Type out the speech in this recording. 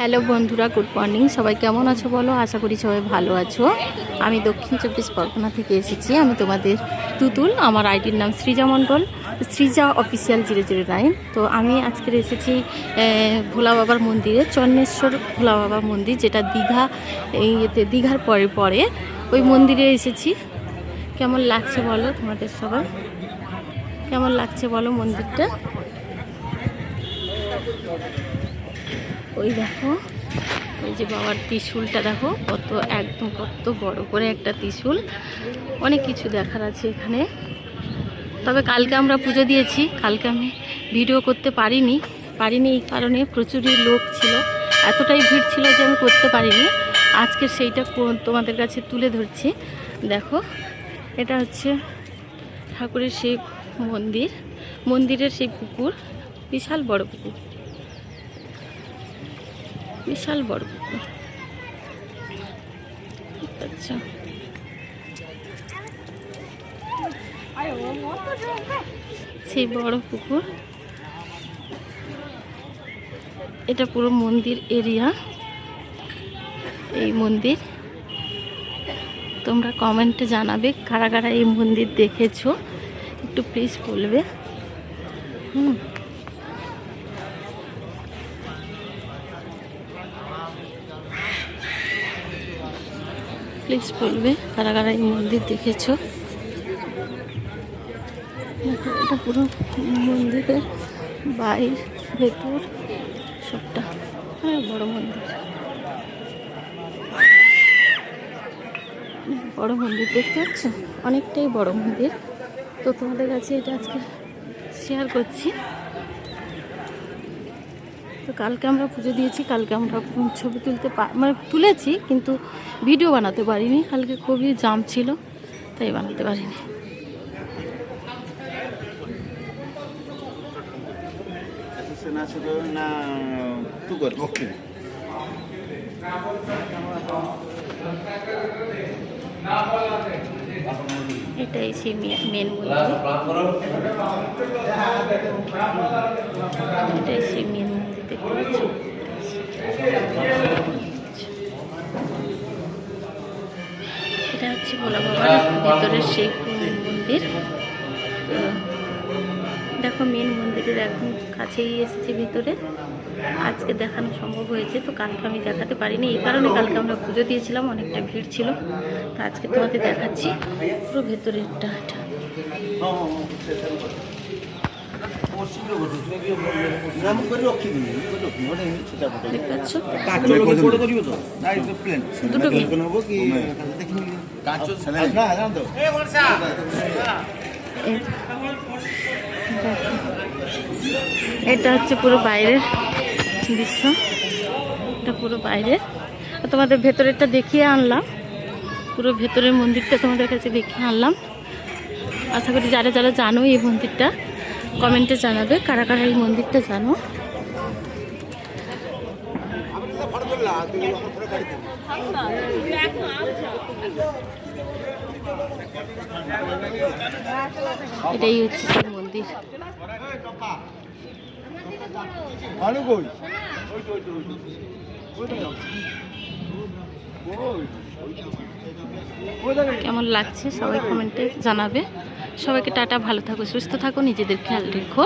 Hello বন্ধুরা, good morning. সবাই কেমন আছো বলো? আশা করি সবাই ভালো আছো। আমি দক্ষিণ চব্বিশ পরগনা থেকে এসেছি। আমি তোমাদের তুতুল, আমার আইডির নাম Srija Mondal, Srija official zero zero nine. তো আমি আজকের এসেছি ভোলা বাবার মন্দিরে, চন্নেশ্বর ভোলা বাবার মন্দির, যেটা দীঘা ইয়েতে, দীঘার পরে পরে। ওই মন্দিরে এসেছি। কেমন লাগছে বলো তোমাদের সবাই কেমন লাগছে বলো মন্দিরটা? ওই দেখো ওই যে বাবার ত্রিশূলটা দেখো, কত একদম কত বড় করে একটা ত্রিশূল। অনেক কিছু দেখার আছে এখানে। তবে কালকে আমরা পুজো দিয়েছি, কালকে আমি ভিডিও করতে পারিনি। পারিনি এই কারণে প্রচুরই লোক ছিল। এতটাই ভিড় ছিল যে আমি করতে পারিনি। আজকে সেইটা তোমাদের কাছে তুলে ধরছি। দেখো, এটা হচ্ছে ঠাকুরের সেই মন্দির। মন্দিরের সেই পুকুর, বিশাল বড় পুকুর। বিশাল বড় পুকুর। আচ্ছা। সেই বড় পুকুর। এটা পুরো মন্দির এরিয়া। এই মন্দির। তোমরা কমেন্টে জানাবে কারা কারা এই মন্দির দেখেছ। একটু প্লিজ বলবে। হুম। প্লিজ বলবে কারা কারা এই মন্দির দেখেছ? দেখো, এটা পুরো মন্দিরের বাইর ভেতর সবটা। হ্যাঁ বড় মন্দির। বড় মন্দির দেখতে পাচ্ছ? অনেকটাই বড় মন্দির। তো তোমাদের কাছে এটা আজকে শেয়ার করছি। তো কালকে আমরা পুজো দিয়েছি কালকে আমরা ছবি তুলতে মানে তুলেছি কিন্তু ভিডিও বানাতে পারিনি। কালকে খুবই জাম ছিল তাই বানাতে পারিনি. এটাই সেই মেন মন্দির। এটাই সেই মেন মন্দির দেখতে পাচ্ছ এটা হচ্ছে ভোলা বাবার সেই মন্দির। দেখো, মেন মন্দিরের একদম কাছেই এসেছে ভিতরে। আজকে দেখানো সম্ভব হয়েছে, তো কালকে আমি দেখাতে পারিনি। এই কারণে কালকে আমরা পুজো দিয়েছিলাম, অনেকটা ভিড় ছিল। তো আজকে তোমাদের দেখাচ্ছি পুরো ভেতরেরটা। এটা এটা হচ্ছে পুরো বাইরের দৃশ্য। এটা পুরো বাইরের। তোমাদের ভেতরেরটা দেখিয়ে আনলাম। পুরো ভেতরের মন্দিরটা তোমাদের কাছে দেখিয়ে আনলাম। আশা করি যারা যারা জানো এই মন্দিরটা। কমেন্টে জানাবে, কারা কারা এই মন্দিরটা জানো? এটাই হচ্ছে মন্দির। কেমন লাগছে সবাই কমেন্টে জানাবে। সবাইকে টাটা ভালো থাকো সুস্থ থাকো নিজেদের খেয়াল রেখো।